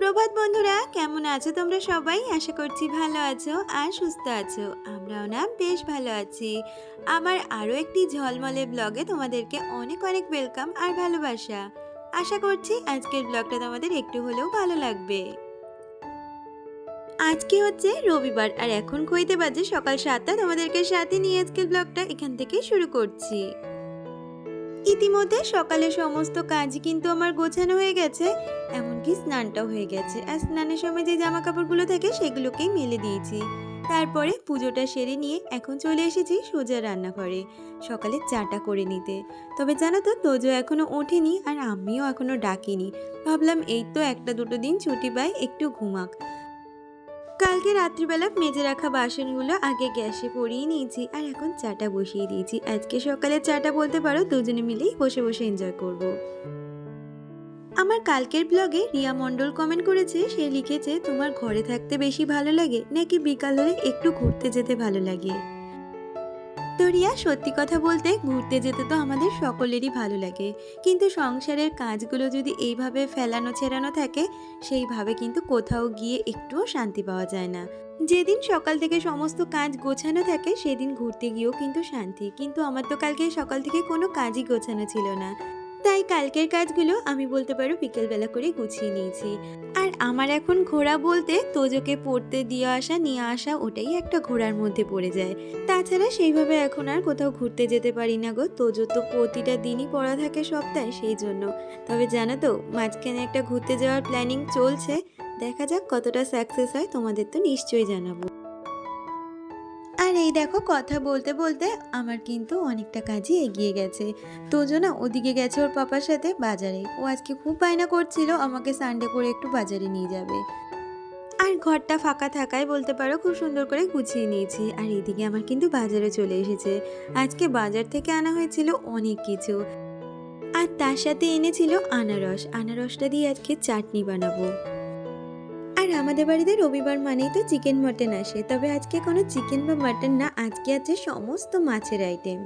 বন্ধুরা, কেমন আছো তোমরা সবাই? আশা করছি ভালো আছো আর সুস্থ আছো। আমরাও না বেশ ভালো আছি। আমার আরও একটি ঝলমলে ব্লগে তোমাদেরকে অনেক অনেক ওয়েলকাম আর ভালোবাসা। আশা করছি আজকের ব্লগটা তোমাদের একটু হলেও ভালো লাগবে। আজকে হচ্ছে রবিবার আর এখন কইতে বাজে সকাল সাতটা। তোমাদেরকে সাথে নিয়ে আজকের ব্লগটা এখান থেকে শুরু করছি। ইতিমধ্যে সকালে সমস্ত কাজ কিন্তু আমার গোছানো হয়ে গেছে, এমনকি স্নানটাও হয়ে গেছে। আর স্নানের সময় যে জামা কাপড়গুলো থাকে সেগুলোকেই মেলে দিয়েছি। তারপরে পুজোটা সেরে নিয়ে এখন চলে এসেছি সোজা রান্নাঘরে, সকালে চাটা করে নিতে। তবে জানো তো, তোজো এখনও ওঠেনি আর আমিও এখনও ডাকিনি। ভাবলাম এই তো একটা দুটো দিন ছুটি পাই, একটু ঘুমাক। কালকে রাত্রিবেলা মেজে রাখা বাসনগুলো আগে গ্যাসে পরিয়ে নিয়েছি আর এখন চাটা বসিয়ে দিয়েছি আজকে সকালে চাটা বলতে পারো, দুজনে মিলেই বসে বসে এনজয় করব। আমার কালকের ব্লগে রিয়া মণ্ডল কমেন্ট করেছে, সে লিখেছে, তোমার ঘরে থাকতে বেশি ভালো লাগে নাকি বিকাল হলে একটু ঘুরতে যেতে ভালো লাগে তো রিয়া সত্যি কথা বলতে ঘুরতে যেতে তো আমাদের সকলেরই ভালো লাগে। কিন্তু সংসারের কাজগুলো যদি এইভাবে ফেলানো ছেড়ানো থাকে, সেইভাবে কিন্তু কোথাও গিয়ে একটুও শান্তি পাওয়া যায় না। যেদিন সকাল থেকে সমস্ত কাজ গোছানো থাকে, সেদিন ঘুরতে গিয়েও কিন্তু শান্তি। কিন্তু আমার তো কালকে সকাল থেকে কোনো কাজই গোছানো ছিল না। তাই কালকের কাজগুলো আমি বলতে পারো বিকেলবেলা করে গুছিয়ে নিয়েছি। আর আমার এখন ঘোরা বলতে তোজোকে পড়তে দিয়ে আসা, নিয়ে আসা ওটাই একটা ঘোরার মধ্যে পড়ে যায়। তাছাড়া সেইভাবে এখন আর কোথাও ঘুরতে যেতে পারি না গো। তোজো তো প্রতিটা দিনই পড়া থাকে সপ্তাহে সেই জন্য। তবে জানো তো, মাঝখানে একটা ঘুরতে যাওয়ার প্ল্যানিং চলছে। দেখা যাক কতটা সাকসেস হয়, তোমাদের তো নিশ্চয়ই জানাব। আর এই দেখো কথা বলতে বলতে আমার কিন্তু অনেকটা কাজই এগিয়ে গেছে। তোজো না ওদিকে গেছে ওর পাপার সাথে বাজারে। ও আজকে খুব বায়না করছিল, আমাকে সানডে করে একটু বাজারে নিয়ে যাবে। আর ঘরটা ফাঁকা থাকায় বলতে পারো খুব সুন্দর করে গুছিয়ে নিয়েছি। আর এদিকে আমার কিন্তু বাজারে চলে এসেছে। আজকে বাজার থেকে আনা হয়েছিল অনেক কিছু। আর তার সাথে এনেছিল আনারস। আনারসটা দিয়ে আজকে চাটনি বানাবো। আর আমাদের বাড়িতে রবিবার মানেই তো চিকেন মটন আসে। তবে আজকে কোনো চিকেন বা মটন না, আজকে আছে সমস্ত মাছের আইটেম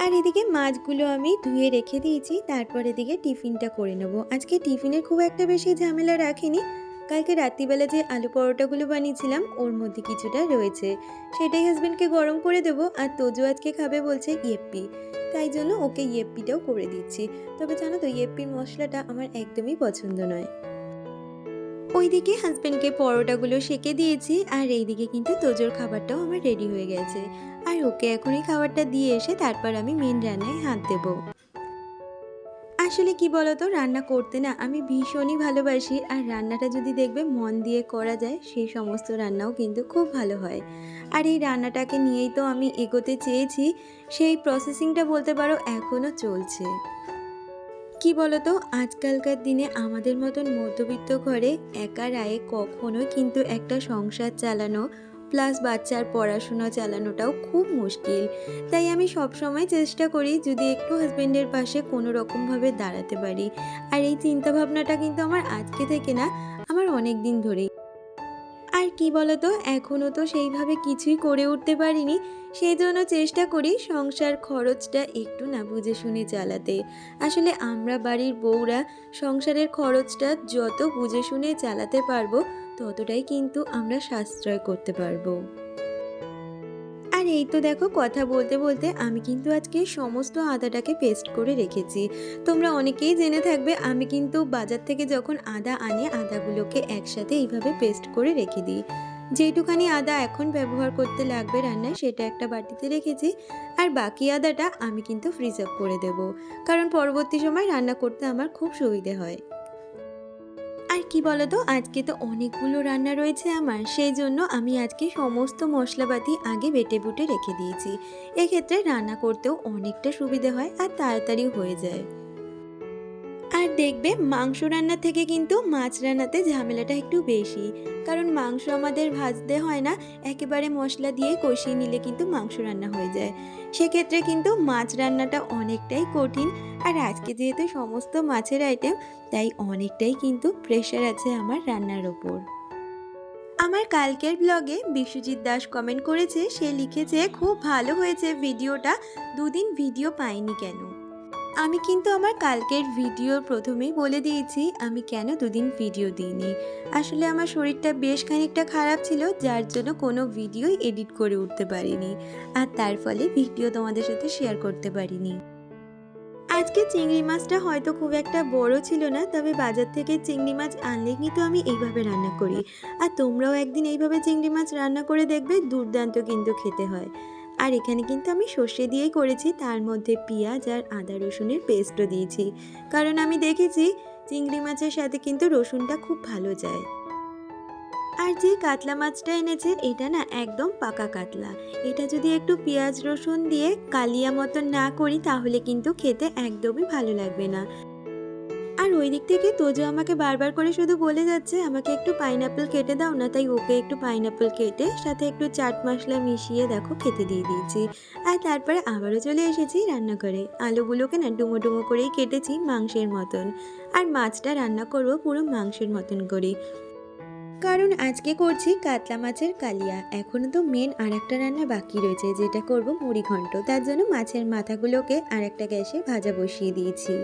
আর এদিকে মাছগুলো আমি ধুয়ে রেখে দিয়েছি, তারপর এদিকে টিফিনটা করে নেব। আজকে টিফিনের খুব একটা বেশি ঝামেলা রাখিনি। কালকে রাত্রিবেলা যে আলু পরোটাগুলো বানিয়েছিলাম, ওর মধ্যে কিছুটা রয়েছে। সেটাই হাজব্যান্ডকে গরম করে দেবো, আর তোজো আজকে খাবে বলছে ইয়েপ্পি। তাই জন্য ওকে ইয়েপ্পিটাও করে দিচ্ছি। তবে জানো তো, ইয়েপ্পির মশলাটা আমার একদমই পছন্দ নয়। ওইদিকে হাজব্যান্ডকে পরোটাগুলো সেকে দিয়েছি, আর এইদিকে কিন্তু তোজোর খাবারটাও আমার রেডি হয়ে গেছে। আর ওকে এখন এই খাবারটা দিয়ে এসে তারপর আমি মেন রান্নায় হাত দেব। আসলে কি বলতো, রান্না করতে না আমি ভীষণই ভালোবাসি, আর রান্নাটা যদি দেখবে মন দিয়ে করা যায়, সেই সমস্ত রান্নাও কিন্তু খুব ভালো হয়। আর এই রান্নাটাকে নিয়েই তো আমি এগোতে চেয়েছি, সেই প্রসেসিংটা বলতে পারো এখনও চলছে। কি বলতো? আজকালকার দিনে আমাদের মতন মধ্যবিত্ত ঘরে একা রায়ে কখনো কিন্তু একটা সংসার চালানো প্লাস বাচ্চার পড়াশোনা চালানোটাও খুব মুশকিল। তাই আমি সবসময় চেষ্টা করি যদি একটু হাজব্যান্ডের পাশে কোনো রকমভাবে দাঁড়াতে পারি। আর এই চিন্তাভাবনাটা কিন্তু আমার আজকে থেকে না, আমার অনেক দিন ধরেই আর কি বলতো এখনও তো সেইভাবে কিছুই করে উঠতে পারিনি। সেই জন্য চেষ্টা করি সংসার খরচটা একটু না বুঝে শুনে চালাতে। আসলে আমরা বাড়ির বউরা সংসারের খরচটা যত বুঝে শুনে চালাতে পারব, ততটাই কিন্তু আমরা সাশ্রয় করতে পারব। এই তো দেখো কথা বলতে বলতে আমি কিন্তু আজকে সমস্ত আদাটাকে পেস্ট করে রেখেছি। তোমরা অনেকেই জেনে থাকবে আমি কিন্তু বাজার থেকে যখন আদা আনে, আদাগুলোকে একসাথে এইভাবে পেস্ট করে রেখে দিই। যেটুখানি আদা এখন ব্যবহার করতে লাগবে রান্নায় সেটা একটা বাটিতে রেখেছি। আর বাকি আদাটা আমি কিন্তু ফ্রিজ আপ করে দেব। কারণ পরবর্তী সময় রান্না করতে আমার খুব সুবিধে হয়। আর বলো তো আজকে তো অনেকগুলো রান্না রয়েছে আমার। সেই জন্য আমি আজকে সমস্ত মশলাপাতি আগে বেটে বুটে রেখে দিয়েছি। এক্ষেত্রে রান্না করতেও অনেকটা সুবিধে হয় আর তাড়াতাড়ি হয়ে যায়। আর দেখবে মাংস রান্না থেকে কিন্তু মাছ রান্নাতে ঝামেলাটা একটু বেশি। কারণ মাংস আমাদের ভাজতে হয় না, একেবারে মশলা দিয়ে কষিয়ে নিলে কিন্তু মাংস রান্না হয়ে যায়। সেক্ষেত্রে কিন্তু মাছ রান্নাটা অনেকটাই কঠিন, আর আজকে যেহেতু সমস্ত মাছের আইটেম তাই অনেকটাই কিন্তু প্রেশার আছে আমার রান্নার ওপর। আমার কালকের ব্লগে বিশ্বজিৎ দাস কমেন্ট করেছে, সে লিখেছে, খুব ভালো হয়েছে ভিডিওটা দুদিন ভিডিও পাইনি কেন? আমি কিন্তু আমার কালকের ভিডিওর প্রথমেই বলে দিয়েছি, আমি কেন দুদিন ভিডিও দিইনি। আসলে আমার শরীরটা বেশ খানিকটা খারাপ ছিল, যার জন্য কোনো ভিডিওই এডিট করে উঠতে পারিনি। আর তার ফলে ভিডিও তোমাদের সাথে শেয়ার করতে পারিনি। আজকে চিংড়ি মাছটা হয়তো খুব একটা বড় ছিল না, তবে বাজার থেকে চিংড়ি মাছ আনলে কিন্তু আমি এইভাবে রান্না করি। আর তোমরাও একদিন এইভাবে চিংড়ি মাছ রান্না করে দেখবে, দুর্দান্ত কিন্তু খেতে হয়। আর এখানে কিন্তু আমি সর্ষে দিয়েই করেছি, তার মধ্যে পেঁয়াজ আর আদা রসুনের পেস্টও দিয়েছি। কারণ আমি দেখেছি চিংড়ি মাছের সাথে কিন্তু রসুনটা খুব ভালো যায়। আর যে কাতলা মাছটা এনেছে, এটা না একদম পাকা কাতলা। এটা যদি একটু পেঁয়াজ রসুন দিয়ে কালিয়া মতন না করি, তাহলে কিন্তু খেতে একদমই ভালো লাগবে না। আর ওই দিক থেকে। তোজো আমাকে বারবার করে শুধু বলে যাচ্ছে, আমাকে একটু পাইনাপেল কেটে দাও না, তাই ওকে একটু পাইনাপেল কেটে সাথে একটু চাট মশলা মিশিয়ে দেখো খেতে দিয়ে দিয়েছি। আর তারপরে আবারও চলে এসেছি রান্নাঘরে। আলুগুলোকে না ডুমো ডুমো করেই কেটেছি মাংসের মতন। আর মাছটা রান্না করব পুরো মাংসের মতন করে কারণ আজকে করছি কাতলা মাছের কালিয়া। এখনও তো মেন আর একটা রান্না বাকি রয়েছে, যেটা করব মুড়ি ঘন্ট তার জন্য মাছের মাথাগুলোকে আর একটা গ্যাসে ভাজা বসিয়ে দিয়েছি।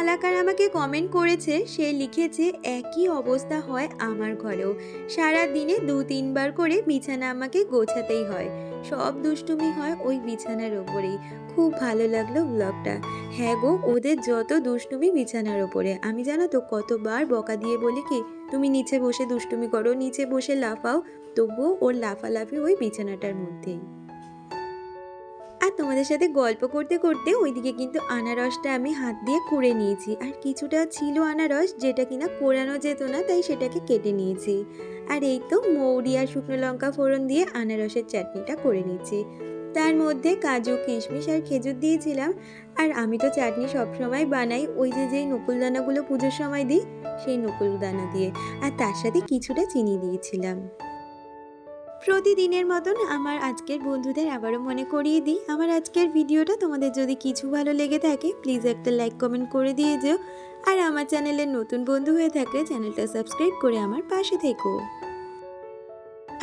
মালাকার আমাকে কমেন্ট করেছে, সে লিখেছে, একই অবস্থা হয় আমার ঘরেও। সারা দিনে দু তিনবার করে বিছানা আমাকে গোছাতেই হয়। সব দুষ্টুমি হয় ওই বিছানার ওপরেই। খুব ভালো লাগল ব্লগটা হ্যাঁ গো, ওদের যত দুষ্টুমি বিছানার ওপরে। আমি জানো তো কতবার বকা দিয়ে বলি কি, তুমি নিচে বসে দুষ্টুমি করো, নিচে বসে লাফাও। তবুও ওর লাফালাফি ওই বিছানাটার মধ্যেই। তোমাদের সাথে গল্প করতে করতে ওইদিকে কিন্তু আনারসটা আমি হাত দিয়ে কুড়ে নিয়েছি। আর কিছুটা ছিল আনারস যেটা কিনা কোরানো যেত না, তাই সেটাকে কেটে নিয়েছি। আর এই তো মৌরি আর শুকনো লঙ্কা ফোড়ন দিয়ে আনারসের চাটনিটা করে নিয়েছি। তার মধ্যে কাজু, কিশমিশ আর খেজুর দিয়েছিলাম। আর আমি তো চাটনি সবসময় বানাই ওই যে যেই নকুলদানাগুলো পুজোর সময় দিই, সেই নকুলদানা দিয়ে। আর তার সাথে কিছুটা চিনি দিয়েছিলাম। প্রতিদিনের মতন আমার আজকের বন্ধুদের আবারও মনে করিয়ে দিই। আমার আজকের ভিডিওটা তোমাদের যদি কিছু ভালো লেগে থাকে প্লিজ একটা লাইক কমেন্ট করে দিয়ে যেও। আর আমার চ্যানেলের নতুন বন্ধু হয়ে থাকলে চ্যানেলটা সাবস্ক্রাইব করে আমার পাশে থেকো।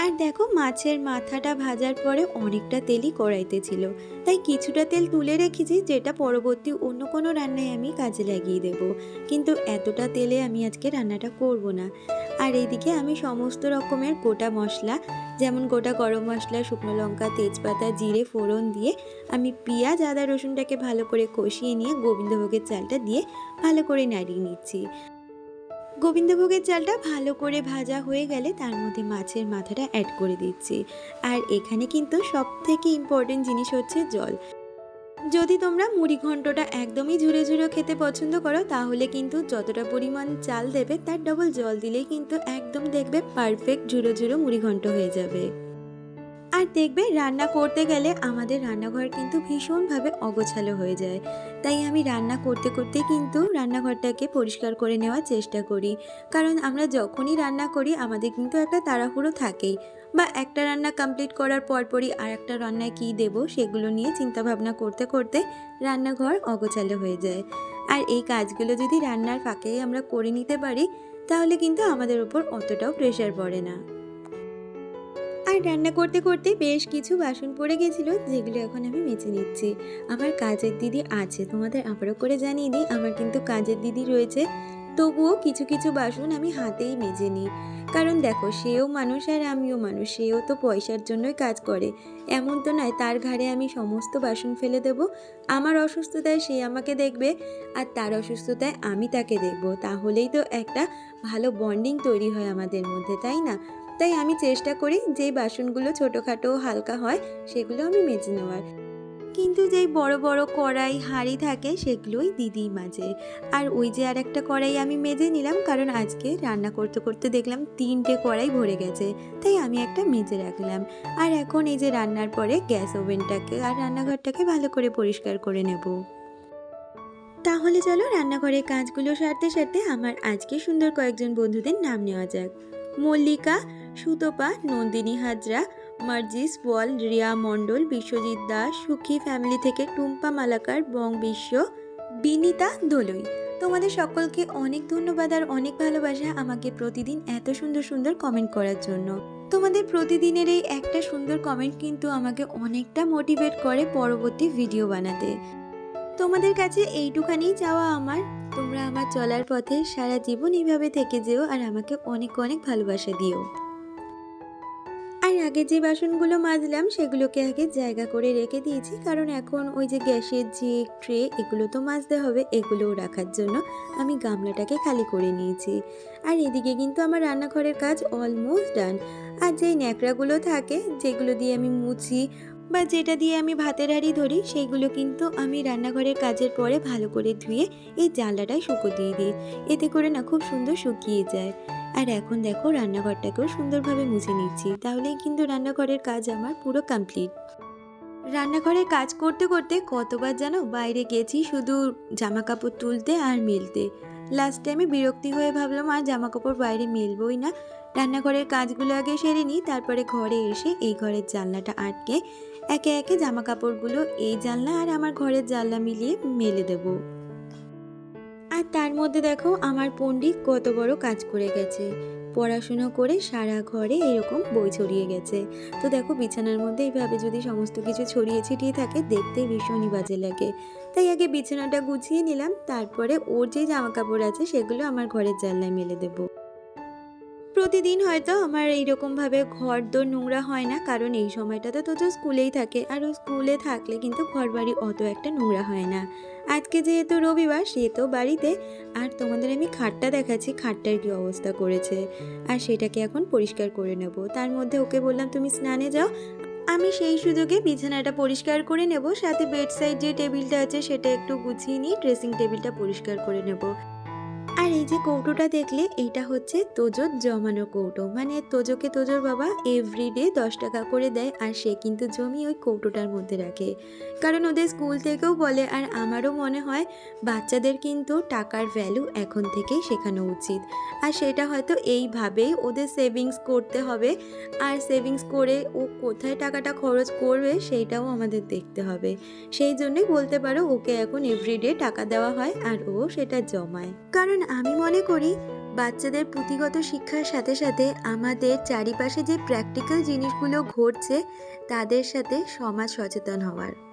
আর দেখো মাছের মাথাটা ভাজার পরে অনেকটা তেলই কড়াইতে ছিল। তাই কিছুটা তেল তুলে রেখেছি, যেটা পরবর্তী অন্য কোনো রান্নায় আমি কাজে লাগিয়ে দেব। কিন্তু এতটা তেলে আমি আজকে রান্নাটা করব না। আর এইদিকে আমি সমস্ত রকমের গোটা মশলা, যেমন গোটা গরম মশলা, শুকনো লঙ্কা, তেজপাতা, জিরে, ফোড়ন দিয়ে আমি পেঁয়াজ, আদা, রসুনটাকে ভালো করে কষিয়ে নিয়ে গোবিন্দভোগের চালটা দিয়ে ভালো করে নাড়িয়ে নিচ্ছি। গোবিন্দভোগের চালটা ভালো করে ভাজা হয়ে গেলে তার মধ্যে মাছের মাথাটা অ্যাড করে দিচ্ছি। আর এখানে কিন্তু সব থেকে ইম্পর্টেন্ট জিনিস হচ্ছে জল। যদি তোমরা মুড়ি ঘন্টটা একদমই ঝুড়ে ঝুরে খেতে পছন্দ করো, তাহলে কিন্তু যতটা পরিমাণ চাল দেবে, তার ডবল জল দিলেই কিন্তু একদম দেখবে পারফেক্ট ঝুড়ো ঝুড়ো মুড়ি ঘন্ট হয়ে যাবে। আর দেখবে, রান্না করতে গেলে আমাদের রান্নাঘর কিন্তু ভীষণভাবে অগোছালো হয়ে যায়। তাই আমি রান্না করতে করতে কিন্তু রান্নাঘরটাকে পরিষ্কার করে নেওয়ার চেষ্টা করি। কারণ আমরা যখনই রান্না করি, আমাদের কিন্তু একটা তাড়াহুড়ো থাকেই। বা একটা রান্না কমপ্লিট করার পরপরই আর একটা রান্নায় কী দেবো, সেগুলো নিয়ে চিন্তাভাবনা করতে করতে রান্নাঘর অগোছালো হয়ে যায়। আর এই কাজগুলো যদি রান্নার ফাঁকেই আমরা করে নিতে পারি, তাহলে কিন্তু আমাদের উপর অতটাও প্রেশার পড়ে না। আর রান্না করতে করতে বেশ কিছু বাসন পড়ে গেছিল, যেগুলো এখন আমি মেজে নিচ্ছি। আমার কাজের দিদি আছে, তোমাদের আবারও করে জানিয়ে দিই, আমার কিন্তু কাজের দিদি রয়েছে। তবুও কিছু কিছু বাসন আমি হাতেই মেজে নিই। কারণ দেখো, সেও মানুষ আর আমিও মানুষ, সেও তো পয়সার জন্যই কাজ করে। এমন তো নয়, তার ঘাড়ে আমি সমস্ত বাসন ফেলে দেব। আমার অসুস্থতায় সে আমাকে দেখবে, আর তার অসুস্থতায় আমি তাকে দেখব। তাহলেই তো একটা ভালো বন্ডিং তৈরি হয় আমাদের মধ্যে, তাই না? তাই আমি চেষ্টা করি যেই বাসনগুলো ছোটোখাটো হালকা হয়, সেগুলো আমি মেজে নেওয়ার। কিন্তু যেই বড় বড় কড়াই, হাঁড়ি থাকে, সেগুলোই দিদি মাঝে আর ওই যে আর একটা কড়াই আমি মেজে নিলাম, কারণ আজকে রান্না করতে করতে দেখলাম তিনটে কড়াই ভরে গেছে, তাই আমি একটা মেজে রাখলাম। আর এখন এই যে রান্নার পরে গ্যাস ওভেনটাকে আর রান্নাঘরটাকে ভালো করে পরিষ্কার করে নেব। তাহলে চলো রান্নাঘরের কাজগুলো সারতে সারতে আমার আজকে সুন্দর কয়েকজন বন্ধুদের নাম নেওয়া যাক। মল্লিকা, সুতপা, নন্দিনী হাজরা, মার্জিস ওয়াল, রিয়া মণ্ডল, বিশ্বজিৎ দাস, সুখী ফ্যামিলি থেকে টুম্পা মালাকার, বং বিশ্ব, বিনিতা দোলই। তোমাদের সকলকে অনেক ধন্যবাদ আর অনেক ভালোবাসা আমাকে প্রতিদিন এত সুন্দর সুন্দর কমেন্ট করার জন্য। তোমাদের প্রতিদিনের এই একটা সুন্দর কমেন্ট কিন্তু আমাকে অনেকটা মোটিভেট করে পরবর্তী ভিডিও বানাতে। তোমাদের কাছে এইটুখানি চাওয়া আমার। তোমরা আমার চলার পথে সারা জীবন এইভাবে থেকে যেও আর আমাকে অনেক অনেক ভালোবাসা দিও। আর আগে যে বাসনগুলো মাজলাম সেগুলোকে আগে জায়গা করে রেখে দিয়েছি, কারণ এখন ওই যে গ্যাসের যে ট্রে এগুলো তো মাজতে হবে, এগুলোও রাখার জন্য আমি গামলাটাকে খালি করে নিয়েছি। আর এদিকে কিন্তু আমার রান্নাঘরের কাজ অলমোস্ট ডান আর যেই ন্যাকড়াগুলো থাকে, যেগুলো দিয়ে আমি মুছি বা যেটা দিয়ে আমি ভাতের হাঁড়ি ধরি, সেইগুলো কিন্তু আমি রান্নাঘরের কাজের পরে ভালো করে ধুয়ে এই জানলাটায় শুকো দিয়ে দিই। এতে করে না খুব সুন্দর শুকিয়ে যায়। আর এখন দেখো রান্নাঘরটাকেও সুন্দরভাবে মুছে নিচ্ছি। তাহলেই কিন্তু রান্নাঘরের কাজ আমার পুরো কমপ্লিট রান্নাঘরের কাজ করতে করতে কতবার যেন বাইরে গেছি শুধু জামা কাপড় তুলতে আর মেলতে। লাস্টে আমি বিরক্তি হয়ে ভাবলাম আর জামা কাপড় বাইরে মেলবই না। রান্নাঘরের কাজগুলো আগে সেরে নিই, তারপরে ঘরে এসে এই ঘরের জানলাটা আটকে একে একে জামা কাপড়গুলো এই জানলা আর আমার ঘরের জানলা মিলিয়ে মেলে দেবো। আর তার মধ্যে দেখো, আমার পণ্ডিত কত বড় কাজ করে গেছে। পড়াশুনো করে সারা ঘরে এরকম বই ছড়িয়ে গেছে। তো দেখো, বিছানার মধ্যে এইভাবে যদি সমস্ত কিছু ছড়িয়ে ছিটিয়ে থাকে, দেখতে ভীষণই বাজে লাগে। তাই আগে বিছানাটা গুছিয়ে নিলাম, তারপরে ওর যে জামা কাপড় আছে, সেগুলো আমার ঘরের জানলায় মেলে দেবো। প্রতিদিন হয়তো আমার এইরকমভাবে ঘর দোর নোংরা হয় না, কারণ এই সময়টাতে তো তো স্কুলেই থাকে। আর ও স্কুলে থাকলে কিন্তু ঘর বাড়ি অত একটা নোংরা হয় না। আজকে যেহেতু রবিবার সে তো বাড়িতে, আর তোমাদের আমি খাটটা দেখাচ্ছি, খাটটার কি অবস্থা করেছে। আর সেটাকে এখন পরিষ্কার করে নেব। তার মধ্যে ওকে বললাম, তুমি স্নানে যাও। আমি সেই সুযোগে বিছানাটা পরিষ্কার করে নেব, সাথে বেড সাইড যে টেবিলটা আছে, সেটা একটু গুছিয়ে নিয়ে ড্রেসিং টেবিলটা পরিষ্কার করে নেব। আর এই যে কৌটোটা দেখলে, এইটা হচ্ছে তোজোর জমানো কৌটো। মানে তোজোকে তোজোর বাবা এভরিডে দশ টাকা করে দেয় আর সে কিন্তু জমি ওই কৌটোটার মধ্যে রাখে। কারণ ওদের স্কুল থেকেও বলে, আর আমারও মনে হয় বাচ্চাদের কিন্তু টাকার ভ্যালু এখন থেকেই শেখানো উচিত। আর সেটা হয়তো এইভাবেই ওদের সেভিংস করতে হবে, আর সেভিংস করে ও কোথায় টাকাটা খরচ করবে সেইটাও আমাদের দেখতে হবে। সেই জন্যই বলতে পারো ওকে এখন এভরিডে টাকা দেওয়া হয় আর ও সেটা জমায়। কারণ আমি মনে করি বাচ্চাদের পুঁথিগত শিক্ষার সাথে সাথে আমাদের চারিপাশে যে প্র্যাকটিক্যাল জিনিসগুলো ঘটছে, তাদের সাথে সমাজ সচেতন হওয়ার।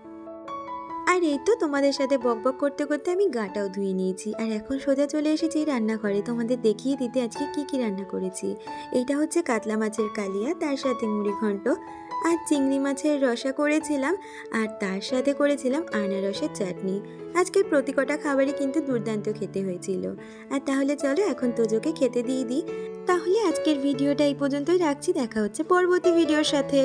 আর এই তো তোমাদের সাথে বকবক করতে করতে আমি গাটাও ধুয়ে নিয়েছি। আর এখন সোজা চলে এসেছি রান্নাঘরে। তোমাদের দেখিয়ে দিতে আজকে কি কি রান্না করেছি। এইটা হচ্ছে কাতলা মাছের কালিয়া, তার সাথে মুড়ি ঘন্ট আর চিংড়ি মাছের রসা করেছিলাম আর তার সাথে করেছিলাম আনারসের চাটনি। আজকের প্রতি কটা খাবারই কিন্তু দুর্দান্ত খেতে হয়েছিল। আর তাহলে চলো এখন তোজোকে খেতে দিয়ে দিই। তাহলে আজকের ভিডিওটা এই পর্যন্তই রাখছি। দেখা হচ্ছে পরবর্তী ভিডিওর সাথে।